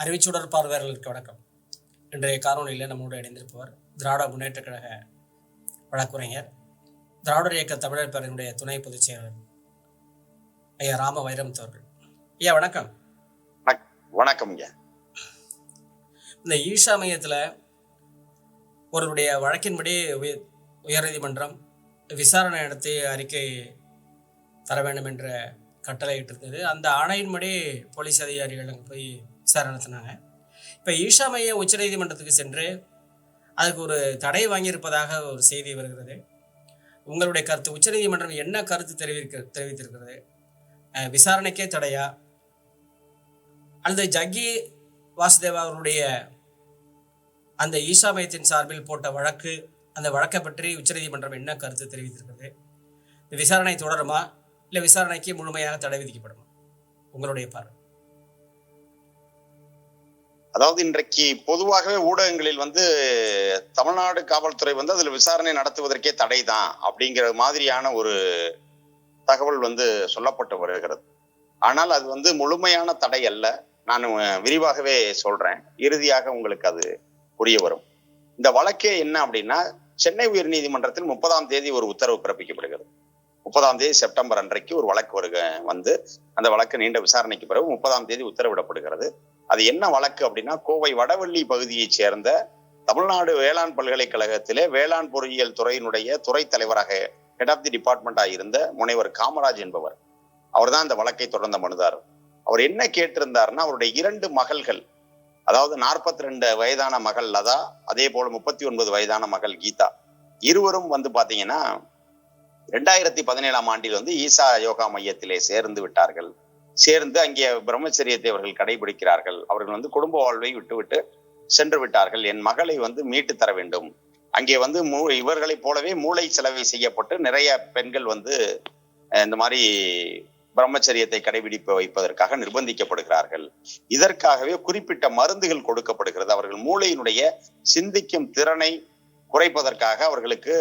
அறிவிச்சுடர் பார்வையாளர்களுக்கு வணக்கம். இன்றைய காணொலியில் நம்மோடு இணைந்திருப்பவர் திராவிட முன்னேற்றக் கழக வழக்குரைஞர் திராவிடர் இயக்க தமிழர் பேரவையினுடைய துணை பொதுச் செயலாளர் ஐயா ராம வைரமுத்து அவர்கள். ஐயா வணக்கம். வணக்கம் ஐயா. இந்த ஈஷா மையத்தில் ஒருவருடைய வழக்கின்படி உயர் உயர்நீதிமன்றம் விசாரணை நடத்தி அறிக்கை தர வேண்டும் என்ற கட்டளையிட்டிருந்தது அந்த ஆணையின்படி போலீஸ் அதிகாரிகள் அங்கே போய் விசாரணை நடத்தினாங்க இப்போ ஈஷா மையம் உச்சநீதிமன்றத்துக்கு சென்று அதுக்கு ஒரு தடை வாங்கியிருப்பதாக ஒரு செய்தி வருகிறது. உங்களுடைய கருத்து உச்சநீதிமன்றம் என்ன கருத்து தெரிவிக்க தெரிவித்திருக்கிறது? விசாரணைக்கே தடையா? அல்லது ஜக்கி வாசுதேவா அவருடைய அந்த ஈஷா மையத்தின் சார்பில் போட்ட வழக்கு அந்த வழக்கை பற்றி உச்சநீதிமன்றம் என்ன கருத்து தெரிவித்திருக்கிறது? இந்த விசாரணை தொடருமா? இல்லை விசாரணைக்கு முழுமையாக தடை விதிக்கப்படுமா? உங்களுடைய பார்வை. அதாவது இன்றைக்கு பொதுவாகவே ஊடகங்களில் வந்து தமிழ்நாடு காவல்துறை வந்து அதுல விசாரணை நடத்துவதற்கே தடை தான் அப்படிங்கிற மாதிரியான ஒரு தகவல் வந்து சொல்லப்பட்டு வருகிறது. ஆனால் அது வந்து முழுமையான தடை அல்ல. நான் விரிவாகவே சொல்றேன். இறுதியாக உங்களுக்கு அது புரிய வரும். இந்த வழக்கே என்ன அப்படின்னா சென்னை உயர்நீதிமன்றத்தில் முப்பதாம் தேதி ஒரு உத்தரவு பிறப்பிக்கப்படுகிறது. முப்பதாம் தேதி செப்டம்பர் அன்றைக்கு ஒரு வழக்கு வருக வந்து அந்த வழக்கு நீண்ட விசாரணைக்கு பிறகு முப்பதாம் தேதி உத்தரவிடப்படுகிறது. அது என்ன வழக்கு அப்படின்னா கோவை வடவள்ளி பகுதியைச் சேர்ந்த தமிழ்நாடு வேளாண் பல்கலைக்கழகத்திலே வேளாண் பொறியியல் துறையினுடைய துறை தலைவராக ஹெட் ஆஃப் தி டிபார்ட்மெண்டா இருந்த முனைவர் காமராஜ் என்பவர். அவர்தான் இந்த வழக்கை தொடர்ந்த மனுதார் அவர் என்ன கேட்டிருந்தாருன்னா அவருடைய இரண்டு மகள்கள் அதாவது நாற்பத்தி ரெண்டு வயதான மகள் லதா அதே போல முப்பத்தி ஒன்பது வயதான மகள் கீதா இருவரும் வந்து பாத்தீங்கன்னா ரெண்டாயிரத்தி பதினேழாம் ஆண்டில் வந்து ஈசா யோகா மையத்திலே சேர்ந்து விட்டார்கள். சேர்ந்து அங்கே பிரம்மச்சரியத்தை அவர்கள் கடைபிடிக்கிறார்கள். அவர்கள் வந்து குடும்ப வாழ்வை விட்டுவிட்டு சென்று விட்டார்கள். என் மகளை வந்து மீட்டு தர வேண்டும். அங்கே வந்து மூ இவர்களைப் போலவே மூளை செலவை செய்யப்பட்டு நிறைய பெண்கள் வந்து இந்த மாதிரி பிரம்மச்சரியத்தை கடைபிடிப்ப வைப்பதற்காக நிர்பந்திக்கப்படுகிறார்கள். இதற்காகவே குறிப்பிட்ட மருந்துகள் கொடுக்கப்படுகிறது. அவர்கள் மூளையினுடைய சிந்திக்கும் திறனை குறைப்பதற்காக அவர்களுக்கு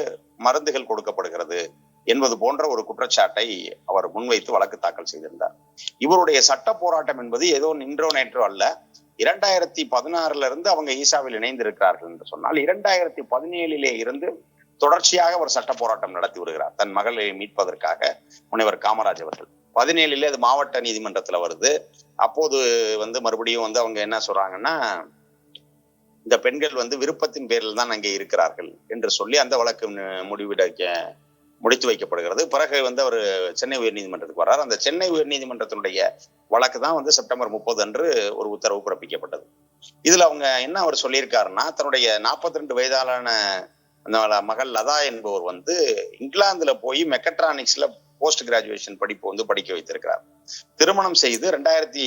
மருந்துகள் கொடுக்கப்படுகிறது. என்பது போன்ற ஒரு குற்றச்சாட்டை அவர் முன்வைத்து வழக்கு தாக்கல் செய்திருந்தார். இவருடைய சட்ட போராட்டம் என்பது ஏதோ நின்றோ நேற்றோ அல்ல. இரண்டாயிரத்தி பதினாறுல இருந்து அவங்க ஈசாவில் இணைந்திருக்கிறார்கள் என்று சொன்னால் இரண்டாயிரத்தி பதினேழிலே இருந்து தொடர்ச்சியாக அவர் சட்ட போராட்டம் நடத்தி வருகிறார். தன் மகளை மீட்பதற்காக முனைவர் காமராஜ் அவர்கள். பதினேழுல அது மாவட்ட நீதிமன்றத்துல வருது. அப்போது வந்து மறுபடியும் வந்து அவங்க என்ன சொல்றாங்கன்னா இந்த பெண்கள் வந்து விருப்பத்தின் பேரில் தான் அங்கே இருக்கிறார்கள் என்று சொல்லி அந்த வழக்கு முடிவிட முடித்து வைக்கப்படுகிறது. பிறகு வந்து அவர் சென்னை உயர்நீதிமன்றத்துக்கு வர்றார். அந்த சென்னை உயர்நீதிமன்றத்தினுடைய வழக்கு தான் வந்து செப்டம்பர் முப்பது அன்று ஒரு உத்தரவு பிறப்பிக்கப்பட்டது. இதுல அவங்க என்ன அவர் சொல்லியிருக்காருன்னா தன்னுடைய நாற்பத்தி ரெண்டு வயதாலான அந்த மகள் லதா என்பவர் வந்து இங்கிலாந்துல போய் மெக்கட்ரானிக்ஸ்ல போஸ்ட் கிராஜுவேஷன் படிப்பு வந்து படிக்க வைத்திருக்கிறார். திருமணம் செய்து ரெண்டாயிரத்தி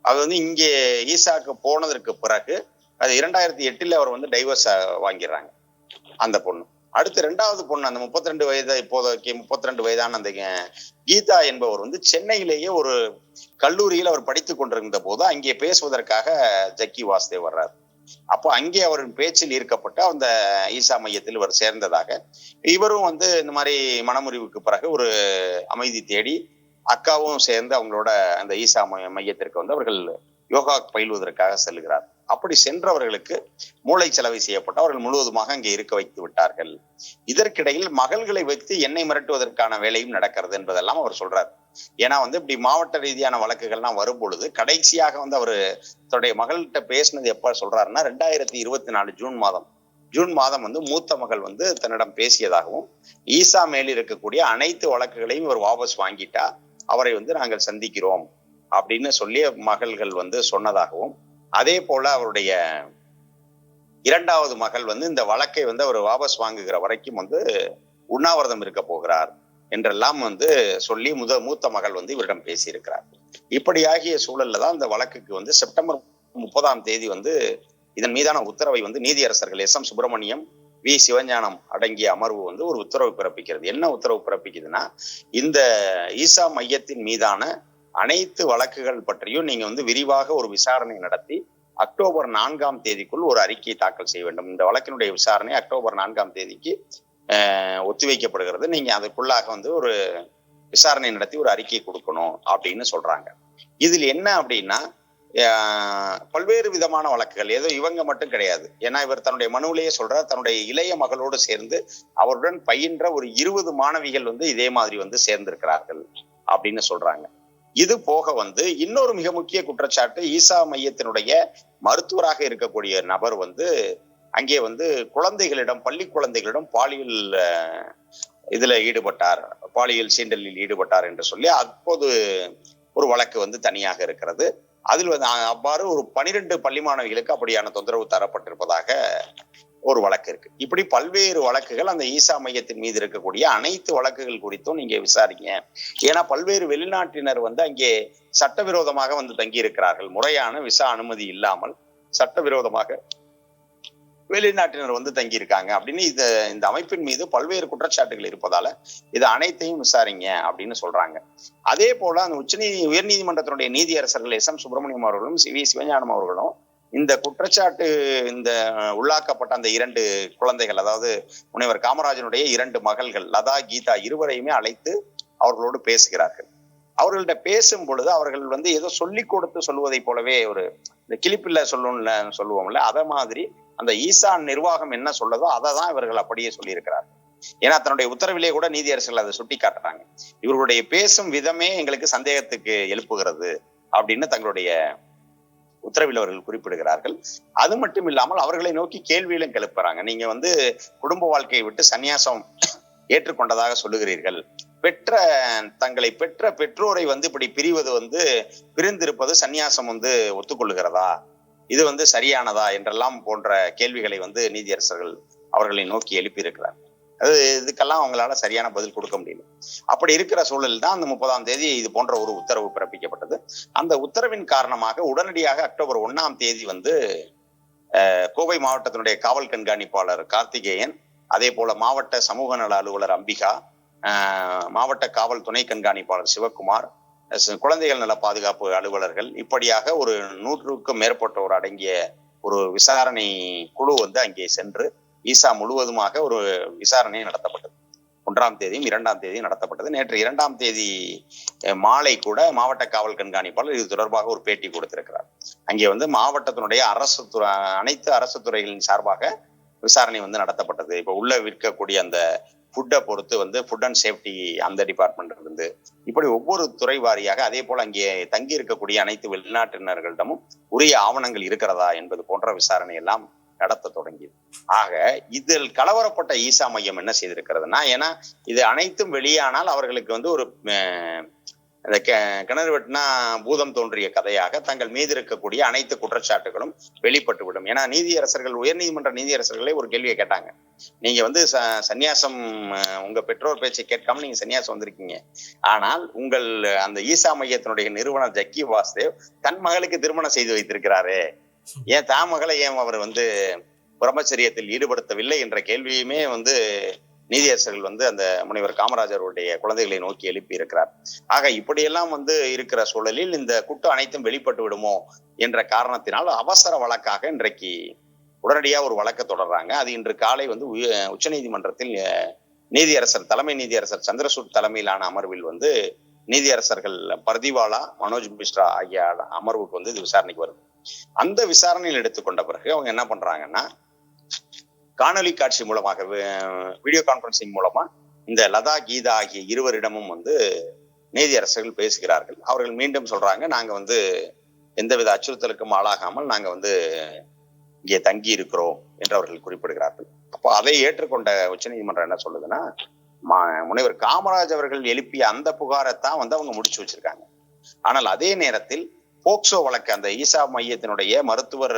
அது வந்து இங்கே ஈசாக்கு போனதற்கு பிறகு அது இரண்டாயிரத்தி எட்டுல அவர் வந்து டைவர்ஸ் வாங்கிடுறாங்க. அந்த பொண்ணு. அடுத்து ரெண்டாவது பொண்ணு அந்த முப்பத்தி ரெண்டு வயது இப்போதைக்கு முப்பத்தி ரெண்டு வயதான அந்த கீதா என்பவர் வந்து சென்னையிலேயே ஒரு கல்லூரியில் அவர் படித்துக் கொண்டிருந்த போது அங்கே பேசுவதற்காக ஜக்கி வாஸ்தேவ் வர்றார். அப்போ அங்கே அவரின் பேச்சில் ஈர்க்கப்பட்டு அந்த ஈசா மையத்தில் இவர் சேர்ந்ததாக இவரும் வந்து இந்த மாதிரி மனமுறிவுக்கு பிறகு ஒரு அமைதி தேடி அக்காவும் சேர்ந்து அவங்களோட அந்த ஈசா மையத்திற்கு வந்து அவர்கள் யோகா பயில்வதற்காக செல்கிறார். அப்படி சென்றவர்களுக்கு மூளை செலவை செய்யப்பட்டு அவர்கள் முழுவதுமாக அங்கே இருக்க வைத்து விட்டார்கள். இதற்கிடையில் மகள்களை வைத்து என்னை மிரட்டுவதற்கான வேலையும் நடக்கிறது என்பதெல்லாம் அவர் சொல்றார். ஏன்னா வந்து இப்படி மாவட்ட ரீதியான வழக்குகள்லாம் வரும் பொழுது கடைசியாக வந்து அவர் தன்னுடைய மகள்கிட்ட பேசினது எப்ப சொல்றாருன்னா ரெண்டாயிரத்தி இருபத்தி நாலு ஜூன் மாதம். ஜூன் மாதம் வந்து மூத்த மகள் வந்து தன்னிடம் பேசியதாகவும் ஈசா மேல் இருக்கக்கூடிய அனைத்து வழக்குகளையும் இவர் வாபஸ் வாங்கிட்டா அவரை வந்து நாங்கள் சந்திக்கிறோம் அப்படின்னு சொல்லி மகள்கள் வந்து சொன்னதாகவும் அதே போல அவருடைய இரண்டாவது மகள் வந்து இந்த வழக்கை வந்து அவர் வாபஸ் வாங்குகிற வரைக்கும் வந்து உண்ணாவிரதம் இருக்க போகிறார் என்றெல்லாம் வந்து சொல்லி முத மூத்த மகள் வந்து இவரிடம் பேசியிருக்கிறார். இப்படியாகிய சூழல்ல தான் இந்த வழக்குக்கு வந்து செப்டம்பர் முப்பதாம் தேதி வந்து இதன் மீதான உத்தரவை வந்து நீதியரசர்கள் S M Subramaniam V Sivagnanam அடங்கிய அமர்வு வந்து ஒரு உத்தரவு பிறப்பிக்கிறது. என்ன உத்தரவு பிறப்பிக்குதுன்னா இந்த ஈசா மையத்தின் மீதான அனைத்து வழக்குகள் பற்றியும் நீங்க வந்து விரிவாக ஒரு விசாரணை நடத்தி அக்டோபர் நான்காம் தேதிக்குள் ஒரு அறிக்கையை தாக்கல் செய்ய வேண்டும். இந்த வழக்கினுடைய விசாரணை அக்டோபர் நான்காம் தேதிக்கு அஹ், ஒத்திவைக்கப்படுகிறது. நீங்க அதுக்குள்ளாக வந்து ஒரு விசாரணை நடத்தி ஒரு அறிக்கை கொடுக்கணும் அப்படின்னு சொல்றாங்க. இதில் என்ன அப்படின்னா ஆஹ், பல்வேறு விதமான வழக்குகள். ஏதோ இவங்க மட்டும் கிடையாது. ஏன்னா இவர் தன்னுடைய மனுவிலேயே சொல்றார் தன்னுடைய இளைய மகளோடு சேர்ந்து அவருடன் பயின்ற ஒரு இருபது மாணவிகள் வந்து இதே மாதிரி வந்து சேர்ந்திருக்கிறார்கள் அப்படின்னு சொல்றாங்க. இது போக வந்து இன்னொரு மிக முக்கிய குற்றச்சாட்டு ஈசா மையத்தினுடைய மருத்துவராக இருக்கக்கூடிய நபர் வந்து அங்கே வந்து குழந்தைகளிடம் பள்ளி குழந்தைகளிடம் பாலியல் இதுல ஈடுபட்டார். பாலியல் சீண்டலில் ஈடுபட்டார் என்று சொல்லி அப்போது ஒரு வழக்கு வந்து தனியாக இருக்கிறது. அதில் வந்து அவ்வாறு ஒரு பனிரெண்டு பள்ளி மாணவிகளுக்கு அப்படியான தொந்தரவு தரப்பட்டிருப்பதாக ஒரு வழக்கு இருக்கு. இப்படி பல்வேறு வழக்குகள் அந்த ஈசா மையத்தின் மீது இருக்கக்கூடிய அனைத்து வழக்குகள் குறித்தும் நீங்க விசாரிங்க. ஏன்னா பல்வேறு வெளிநாட்டினர் வந்து அங்கே சட்டவிரோதமாக வந்து தங்கி இருக்கிறார்கள் முறையான விசா அனுமதி இல்லாமல் சட்டவிரோதமாக வெளிநாட்டினர் வந்து தங்கி இருக்காங்க அப்படின்னு இந்த இந்த அமைப்பின் மீது பல்வேறு குற்றச்சாட்டுகள் இருப்பதால இது அனைத்தையும் விசாரிங்க அப்படின்னு சொல்றாங்க. அதே போல அந்த உச்சநீதி உயர்நீதிமன்றத்தினுடைய நீதியரசர்கள் எஸ் எம் சுப்பிரமணியம் அவர்களும் சி வி சிவஞானம் அவர்களும் இந்த குற்றச்சாட்டு இந்த உள்ளாக்கப்பட்ட அந்த இரண்டு குழந்தைகள் அதாவது முனைவர் காமராஜனுடைய இரண்டு மகள்கள் லதா கீதா இருவரையுமே அழைத்து அவர்களோடு பேசுகிறார்கள். அவர்கள்ட்ட பேசும் பொழுது அவர்கள் வந்து ஏதோ சொல்லி கொடுத்து சொல்வதை போலவே ஒரு இந்த கிளிப்பில்ல சொல்லணும்ல சொல்லுவோம்ல அதை மாதிரி அந்த ஈசான் நிர்வாகம் என்ன சொல்லதோ அதை தான் இவர்கள் அப்படியே சொல்லியிருக்கிறார்கள். ஏன்னா தன்னுடைய உத்தரவிலே கூட நீதியரசர்கள் அதை சுட்டி காட்டுறாங்க இவர்களுடைய பேசும் விதமே எங்களுக்கு சந்தேகத்துக்கு எழுப்புகிறது அப்படின்னு தங்களுடைய உத்தரவில் அவர்கள் குறிப்பிடுகிறார்கள். அது மட்டும் இல்லாமல் அவர்களை நோக்கி கேள்வியிலும் கிளப்புறாங்க. நீங்க வந்து குடும்ப வாழ்க்கையை விட்டு சந்நியாசம் ஏற்றுக்கொண்டதாக சொல்லுகிறீர்கள். பெற்ற தங்களை பெற்ற பெற்றோரை வந்து இப்படி பிரிவது வந்து பிரிந்திருப்பது சந்நியாசம் வந்து ஒத்துக்கொள்ளுகிறதா? இது வந்து சரியானதா? என்றெல்லாம் போன்ற கேள்விகளை வந்து நீதியரசர்கள் அவர்களை நோக்கி எழுப்பியிருக்கிறார் அது இதுக்கெல்லாம் அவங்களால சரியான பதில் கொடுக்க முடியல. அப்படி இருக்கிற சூழலில் தான் அந்த முப்பதாம் தேதி இது போன்ற ஒரு உத்தரவு பிறப்பிக்கப்பட்டது. அந்த உத்தரவின் காரணமாக உடனடியாக அக்டோபர் ஒண்ணாம் தேதி வந்து அஹ், கோவை மாவட்டத்தினுடைய காவல் கண்காணிப்பாளர் கார்த்திகேயன் அதே போல மாவட்ட சமூக நல அலுவலர் அம்பிகா மாவட்ட காவல் துணை கண்காணிப்பாளர் சிவகுமார் குழந்தைகள் நல பாதுகாப்பு அலுவலர்கள் இப்படியாக ஒரு நூற்றுக்கும் மேற்பட்டோர் அடங்கிய ஒரு விசாரணை குழு வந்து அங்கே சென்று விசா முழுவதுமாக ஒரு விசாரணை நடத்தப்பட்டது. ஒன்றாம் தேதியும் இரண்டாம் தேதியும் நடத்தப்பட்டது. நேற்று இரண்டாம் தேதி மாலை கூட மாவட்ட காவல் கண்காணிப்பாளர் இது தொடர்பாக ஒரு பேட்டி கொடுத்திருக்கிறார். அங்கே வந்து மாவட்டத்தினுடைய அரசு துறை அனைத்து அரசு துறைகளின் சார்பாக விசாரணை வந்து நடத்தப்பட்டது. இப்ப உள்ள விற்கக்கூடிய அந்த ஃபுட்டை பொறுத்து வந்து ஃபுட் அண்ட் சேஃப்டி அந்த டிபார்ட்மெண்ட் இருந்து இப்படி ஒவ்வொரு துறை வாரியாக அதே போல அங்கே தங்கி இருக்கக்கூடிய அனைத்து வெளிநாட்டினர்களிடமும் உரிய ஆவணங்கள் இருக்கிறதா என்பது போன்ற விசாரணை எல்லாம் நடத்த தொடங்கியது. ஆக இதில் கலவரப்பட்ட ஈசா மையம் என்ன செய்திருக்கிறதுனா ஏன்னா இது அனைத்தும் வெளியானால் அவர்களுக்கு வந்து ஒரு இந்த கிணறு வெட்டினா பூதம் தோன்றிய கதையாக தங்கள் மீது இருக்கக்கூடிய அனைத்து குற்றச்சாட்டுகளும் வெளிப்பட்டுவிடும். ஏன்னா நீதியரசர்கள் உயர்நீதிமன்ற நீதியரசர்களே ஒரு கேள்வியை கேட்டாங்க. நீங்க வந்து ச- சந்நியாசம் உங்க பெற்றோர் பேச்சை கேட்காம நீங்க சன்னியாசம் வந்திருக்கீங்க. ஆனால் உங்கள் அந்த ஈசா மையத்தினுடைய நிறுவனர் ஜக்கி வாசுதேவ் தன் மகளுக்கு திருமணம் செய்து வைத்திருக்கிறாரே. ஏன் தாமகளை ஏன் அவர் வந்து பிரம்மச்சரியத்தில் ஈடுபடுத்தவில்லை என்ற கேள்வியுமே வந்து நீதியரசர்கள் வந்து அந்த முனைவர் காமராஜருடைய குழந்தைகளை நோக்கி எழுப்பி இருக்கிறார். ஆக இப்படியெல்லாம் வந்து இருக்கிற சூழலில் இந்த குட்டு அனைத்தும் வெளிப்பட்டு விடுமோ என்ற காரணத்தினால் அவசர வழக்காக இன்றைக்கு உடனடியா ஒரு வழக்கை தொடர்றாங்க. அது இன்று காலை வந்து உச்ச நீதிமன்றத்தில் நீதியரசர் தலைமை நீதியரசர் சந்திரசூட் தலைமையிலான அமர்வில் வந்து நீதியரசர்கள் பர்திவாலா மனோஜ் மிஸ்ரா ஆகிய அமர்வுக்கு வந்து இது விசாரணைக்கு வருது. அந்த விசாரணையில் எடுத்துக்கொண்ட பிறகு அவங்க என்ன பண்றாங்கன்னா காணொலி காட்சி மூலமாக வீடியோ கான்பரன்சிங் மூலமா இந்த லதா கீதா ஆகிய இருவரிடமும் வந்து நீதியரசர்கள் பேசுகிறார்கள். அவர்கள் மீண்டும் சொல்றாங்க நாங்க வந்து எந்தவித அச்சுறுத்தலுக்கும் ஆளாகாமல் நாங்க வந்து இங்கே தங்கி இருக்கிறோம் என்று அவர்கள் குறிப்பிடுகிறார்கள். அப்போ அதை ஏற்றுக்கொண்ட உச்சநீதிமன்றம் என்ன சொல்லுதுன்னா மா- முனைவர் காமராஜ் அவர்கள் எழுப்பிய அந்த புகாரைத்தான் வந்து அவங்க முடிச்சு வச்சிருக்காங்க. ஆனால் அதே நேரத்தில் போக்சோ வழக்கு அந்த ஈசா மையத்தினுடைய மருத்துவர்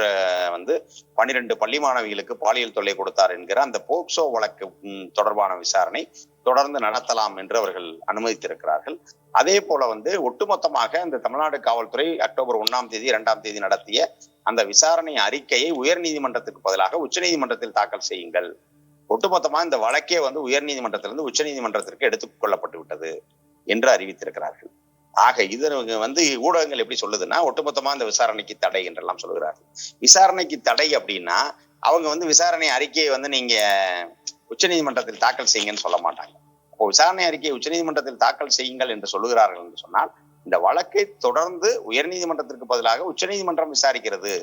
வந்து பன்னிரண்டு பள்ளி மாணவிகளுக்கு பாலியல் தொல்லை கொடுத்தார் என்கிற அந்த போக்சோ வழக்கு தொடர்பான விசாரணை தொடர்ந்து நடத்தலாம் என்று அவர்கள் அனுமதித்திருக்கிறார்கள். அதே போல வந்து ஒட்டுமொத்தமாக இந்த தமிழ்நாடு காவல்துறை அக்டோபர் ஒண்ணாம் தேதி இரண்டாம் தேதி நடத்திய அந்த விசாரணை அறிக்கையை உயர்நீதிமன்றத்துக்கு பதிலாக உச்சநீதிமன்றத்தில் தாக்கல் செய்யுங்கள். ஒட்டுமொத்தமா இந்த வழக்கே வந்து உயர் நீதிமன்றத்திலிருந்து உச்ச நீதிமன்றத்திற்கு எடுத்துக் கொள்ளப்பட்டு விட்டது என்று அறிவித்திருக்கிறார்கள். ஆக இது வந்து ஊடகங்கள் எப்படி சொல்லுதுன்னா ஒட்டுமொத்தமா இந்த விசாரணைக்கு தடை என்றெல்லாம் சொல்லுகிறார்கள். விசாரணைக்கு தடை அப்படின்னா அவங்க வந்து விசாரணை அறிக்கையை வந்து நீங்க உச்சநீதிமன்றத்தில் தாக்கல் செய்யுங்கன்னு சொல்ல மாட்டாங்க. இப்போ விசாரணை அறிக்கையை உச்சநீதிமன்றத்தில் தாக்கல் செய்யுங்கள் என்று சொல்லுகிறார்கள் என்று சொன்னால் இந்த வழக்கை தொடர்ந்து உயர்நீதிமன்றத்திற்கு பதிலாக உச்சநீதிமன்றம் விசாரிக்கிறது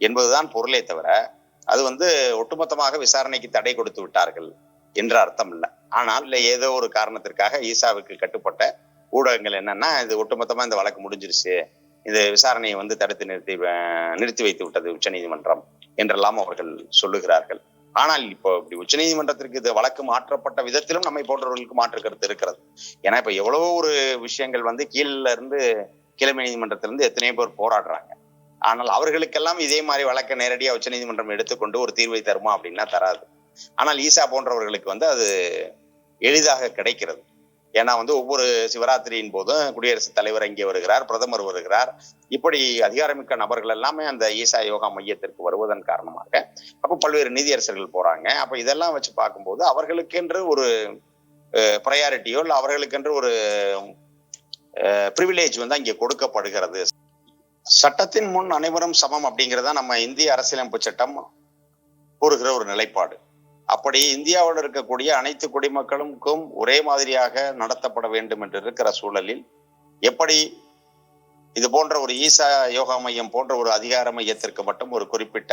என்பதுதான் பொருளே தவிர அது வந்து ஒட்டுமொத்தமாக விசாரணைக்கு தடை கொடுத்து விட்டார்கள் என்ற அர்த்தம் இல்லை. ஆனால் இல்லை ஏதோ ஒரு காரணத்திற்காக ஈசாவுக்கு கட்டுப்பட்ட ஊடகங்கள் என்னன்னா இது ஒட்டுமொத்தமா இந்த வழக்கு முடிஞ்சிருச்சு. இந்த விசாரணையை வந்து தடுத்து நிறுத்தி நிறுத்தி வைத்து விட்டது உச்சநீதிமன்றம் என்றெல்லாம் அவர்கள் சொல்லுகிறார்கள். ஆனால் இப்போ இப்படி உச்சநீதிமன்றத்திற்கு இது வழக்கு மாற்றப்பட்ட விதத்திலும் நம்மை போன்றவர்களுக்கு மாற்று கருத்து இருக்கிறது. ஏன்னா இப்ப எவ்வளவோ ஒரு விஷயங்கள் வந்து கீழ இருந்து கிழமை நீதிமன்றத்திலிருந்து எத்தனையோ பேர் போராடுறாங்க. ஆனால் அவர்களுக்கெல்லாம் இதே மாதிரி வழக்கை நேரடியா உச்சநீதிமன்றம் எடுத்துக்கொண்டு ஒரு தீர்வை தருமா அப்படின்னா தராது. ஆனால் ஈசா போன்றவர்களுக்கு வந்து அது எளிதாக கிடைக்கிறது. ஏன்னா வந்து ஒவ்வொரு சிவராத்திரியின் போதும் குடியரசுத் தலைவர் இங்கே வருகிறார் பிரதமர் வருகிறார். இப்படி அதிகாரமிக்க நபர்கள் எல்லாமே அந்த ஈசா யோகா மையத்திற்கு வருவதன் காரணமாக அப்போ பல்வேறு நீதியரசர்கள் போறாங்க. அப்ப இதெல்லாம் வச்சு பார்க்கும்போது அவர்களுக்கென்று ஒரு ப்ரையாரிட்டியோ இல்லை அவர்களுக்கென்று ஒரு ப்ரிவிலேஜ் வந்து அங்கே கொடுக்கப்படுகிறது. சட்டத்தின் முன் அனைவரும் சமம் அப்படிங்கிறதா நம்ம இந்திய அரசியலமைப்பு சட்டம் கூறுகிற ஒரு நிலைப்பாடு. அப்படி இந்தியாவில் இருக்கக்கூடிய அனைத்து குடிமக்களுக்கும் ஒரே மாதிரியாக நடத்தப்பட வேண்டும் என்று இருக்கிற சூழலில் எப்படி இது போன்ற ஒரு ஈசா யோகா மையம் போன்ற ஒரு அதிகார மையத்திற்கு மட்டும் ஒரு குறிப்பிட்ட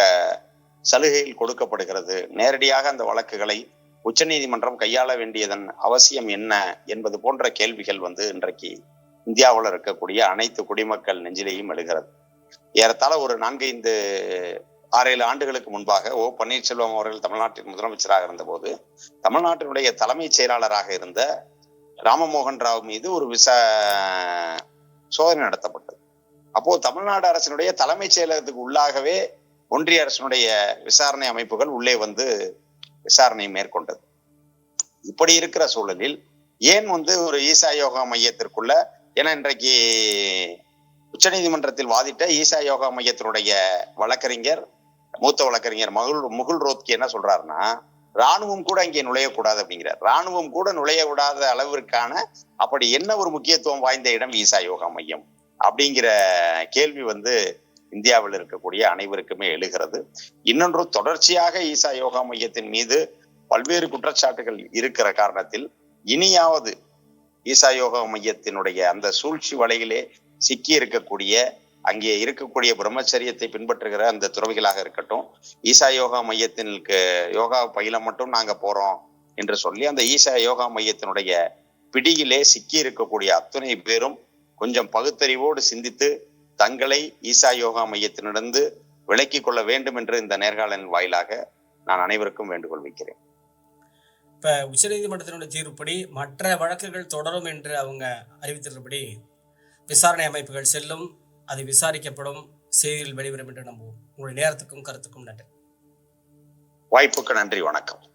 சலுகையில் கொடுக்கப்படுகிறது. நேரடியாக அந்த வழக்குகளை உச்சநீதிமன்றம் கையாள வேண்டியதன் அவசியம் என்ன என்பது போன்ற கேள்விகள் வந்து இன்றைக்கு இந்தியாவில் இருக்கக்கூடிய அனைத்து குடிமக்கள் நெஞ்சிலேயும் எழுகிறது. ஏறத்தாழ ஒரு நான்கைந்து ஆறேழு ஆண்டுகளுக்கு முன்பாக ஓ பன்னீர்செல்வம் அவர்கள் தமிழ்நாட்டின் முதலமைச்சராக இருந்தபோது தமிழ்நாட்டினுடைய தலைமைச் செயலாளராக இருந்த ராமமோகன் ராவ் மீது ஒரு விசா சோதனை நடத்தப்பட்டது. அப்போ தமிழ்நாடு அரசினுடைய தலைமைச் செயலகத்துக்கு உள்ளாகவே ஒன்றிய அரசினுடைய விசாரணை அமைப்புகள் உள்ளே வந்து விசாரணை மேற்கொண்டது. இப்படி இருக்கிற சூழலில் ஏன் வந்து ஒரு ஈசா யோகா மையத்திற்குள்ள ஏன்னா இன்றைக்கு உச்சநீதிமன்றத்தில் வாதிட்ட ஈசா யோகா மையத்தினுடைய வழக்கறிஞர் மூத்த வழக்கறிஞர் மகுல் முகுல் ரோத்கி என்ன சொல்றாருன்னா ராணுவம் கூட இங்கே நுழையக்கூடாது அப்படிங்கிறார். ராணுவம் கூட நுழைய விடாத அளவிற்கான அப்படி என்ன ஒரு முக்கியத்துவம் வாய்ந்த இடம் ஈசா யோகா மையம்? அப்படிங்கிற கேள்வி வந்து இந்தியாவில் இருக்கக்கூடிய அனைவருக்குமே எழுகிறது. இன்னொன்று தொடர்ச்சியாக ஈசா யோகா மையத்தின் மீது பல்வேறு குற்றச்சாட்டுகள் இருக்கிற காரணத்தில் இனியாவது ஈசா யோகா மையத்தினுடைய அந்த சூழ்ச்சி வலையிலே சிக்கி இருக்கக்கூடிய அங்கே இருக்கக்கூடிய பிரம்மச்சரியத்தை பின்பற்றுகிற அந்த துறவிகளாக இருக்கட்டும் ஈசா யோகா மையத்தினுக்கு யோகா பயில மட்டும் நாங்க போறோம் என்று சொல்லி அந்த ஈசா யோகா மையத்தினுடைய பிடியிலே சிக்கி இருக்கக்கூடிய அத்துணை பேரும் கொஞ்சம் பகுத்தறிவோடு சிந்தித்து தங்களை ஈசா யோகா மையத்தினிடந்து விலக்கிக் கொள்ள வேண்டும் என்று இந்த நேர்காணலின் வாயிலாக நான் அனைவருக்கும் வேண்டுகோள் வைக்கிறேன் இப்போ உச்சநீதிமன்றத்தினுடைய தீர்ப்புப்படி மற்ற வழக்குகள் தொடரும் என்று அவங்க அறிவித்திருப்படி விசாரணை அமைப்புகள் செல்லும். அது விசாரிக்கப்படும் செய்திகள் வெளிவரும் என்று நம்புவோம். உங்களுடைய நேரத்துக்கும் கருத்துக்கும் நன்றி. வாய்ப்புக்கு நன்றி வணக்கம்.